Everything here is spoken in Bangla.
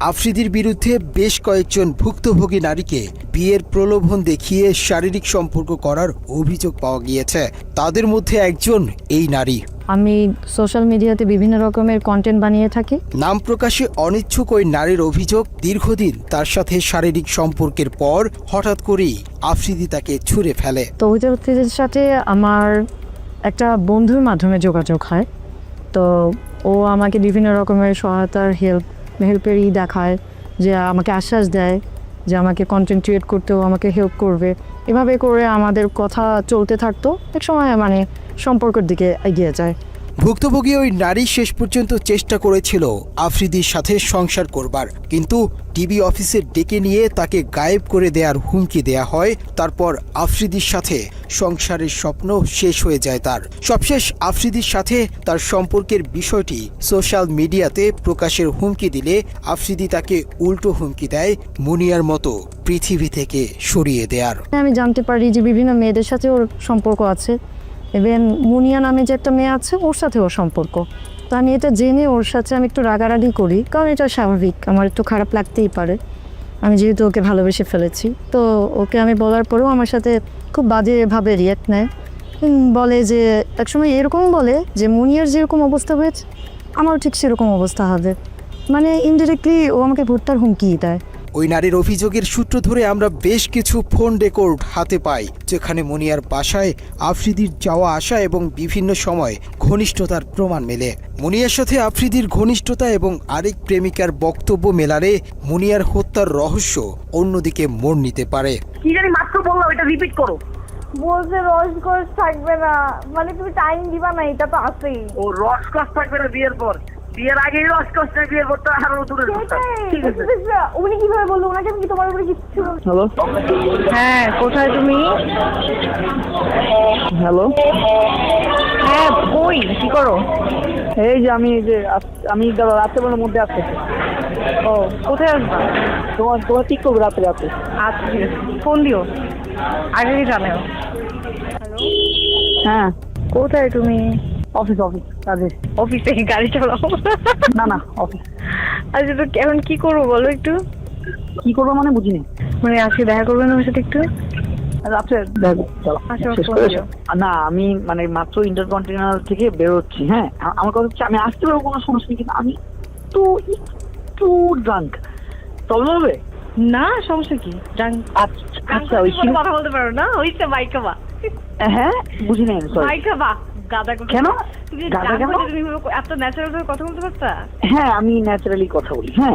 আফ্রিদির বিরুদ্ধে বেশ কয়েকজন ভুক্তভোগী নারীকে বিয়ের প্রলোভন দেখিয়ে শারীরিক সম্পর্ক করার অভিযোগ পাওয়া গিয়েছে। তাদের মধ্যে একজন এই নারী। আমি সোশ্যাল মিডিয়াতে বিভিন্ন রকমের কন্টেন্ট বানিয়ে থাকি। নাম প্রকাশে অনিচ্ছুক ওই নারীর অভিযোগ দীর্ঘদিন তার সাথে শারীরিক সম্পর্কের পর হঠাৎ করেই আফ্রিদি তাকে ছুঁড়ে ফেলে। তো ওই সাথে আমার একটা বন্ধুর মাধ্যমে যোগাযোগ হয়। তো ও আমাকে বিভিন্ন রকমের সহায়তার হেল্প হেল্পেরই দেখায়, যে আমাকে আশ্বাস দেয়, যে আমাকে কন্টেন্ট ক্রিয়েট করতেও আমাকে হেল্প করবে। এভাবে করে আমাদের কথা চলতে থাকতো, এক সময় মানে সম্পর্কের দিকে এগিয়ে যায়। ভুক্তভোগী ওই নারী শেষ পর্যন্ত চেষ্টা করেছিল আফ্রিদির সাথে সংসার করবার। কিন্তু টিভি অফিসে ডেকে নিয়ে তাকে গায়েব করে দেওয়ার হুমকি দেয়া হয়। তারপর আফ্রিদির সাথে সংসারের স্বপ্ন শেষ হয়ে যায় তার। সবশেষ আফ্রিদির সাথে তার সম্পর্কের বিষয়টি সোশ্যাল মিডিয়াতে প্রকাশের হুমকি দিলে আফ্রিদি তাকে উল্টো হুমকি দেয় মুনিয়ার মতো পৃথিবী থেকে সরিয়ে দেয়ার। আমি জানতে পারি যে বিভিন্ন মেয়েদের সাথে ওর সম্পর্ক আছে। ইভেন মুনিয়া নামে যে একটা মেয়ে আছে, ওর সাথে ওর সম্পর্ক। তো আমি এটা জেনে ওর সাথে আমি একটু রাগারাগি করি, কারণ এটা স্বাভাবিক। আমার একটু খারাপ লাগতেই পারে। আমি যেহেতু ওকে ভালোবেসে ফেলেছি, তো ওকে আমি বলার পরেও আমার সাথে খুব বাজেভাবে রিয়াক্ট নেয়। বলে যে, একসময় এরকম বলে যে, মুনিয়ার যেরকম অবস্থা হয়েছে, আমারও ঠিক সেরকম অবস্থা হবে। মানে ইনডিরেক্টলি ও আমাকে ভোটটার হুমকি দেয়। ওই নারীর অভিযোগের সূত্র ধরে আমরা বেশ কিছু ফোন রেকর্ড হাতে পাই যেখানে মুনিয়ার বাসায় আফ্রিদির যাওয়া আসা এবং বিভিন্ন সময় ঘনিষ্ঠতার প্রমাণ মেলে। মুনিয়ার সাথে আফ্রিদির ঘনিষ্ঠতা এবং আরেক প্রেমিকার বক্তব্য মেলারে মুনিয়ার হত্যার রহস্য অন্যদিকে মোড় নিতে পারে। কি জানি মাত্র বললাম এটা রিপিট করো। বলছে রসকস থাকবে না। মানে তুমি টাইম দিবা না এটা তো আছেই। ও রস কস থাকবে না বিয়ের পর? বিয়ের আগেই রস কস না বিয়ের পর তো আরও দূরে ঠিক আছে। উনি কীভাবে বলল? ওনাকে আমি কি তোমার উপরে কিচ্ছু? হ্যালো? হ্যাঁ কোথায় তুমি? হ্যালো? হ্যাঁ কই? কি করো? এই যে আমি এই যে আমি দাদা রাত্রেবেলার মধ্যে আসতে ও কোথায় আসবা? তোমার তোমার ঠিক করব রাত্রে রাতে আচ্ছা ঠিক আছে। ফোন দিও। আগে জানাও। হ্যাঁ। কোথায় তুমি? অফিস অফিস কাজে অফিসে গাড়ি চালাও। না না অফিস আচ্ছা তো এখন কি করব বলো একটু? কি করব মানে বুঝিনি। মানে আজকে দেখা করবেন আমার সাথে একটু? রাত্রে আচ্ছা, না আমি মানে মাত্র ইন্টারকন্টিনেন্টাল থেকে বেরোচ্ছি হ্যাঁ? আমার কথা হচ্ছে আমি আসতে পারব কোনো সমস্যা নেই কিন্তু আমি তো একটু ড্রাঙ্ক প্রবলেম হবে? না সমস্যা কি? ড্রাঙ্ক আচ্ছা আচ্ছা ওই কথা বলতে পারো না হইছে বাইকা বা হ্যাঁ বুঝি নাই সরি বাইকা বা গাদা কেন? তুমি এত ন্যাচারাল ভাবে কথা বলতে পারতা? হ্যাঁ আমি ন্যাচারালি কথা বলি হ্যাঁ।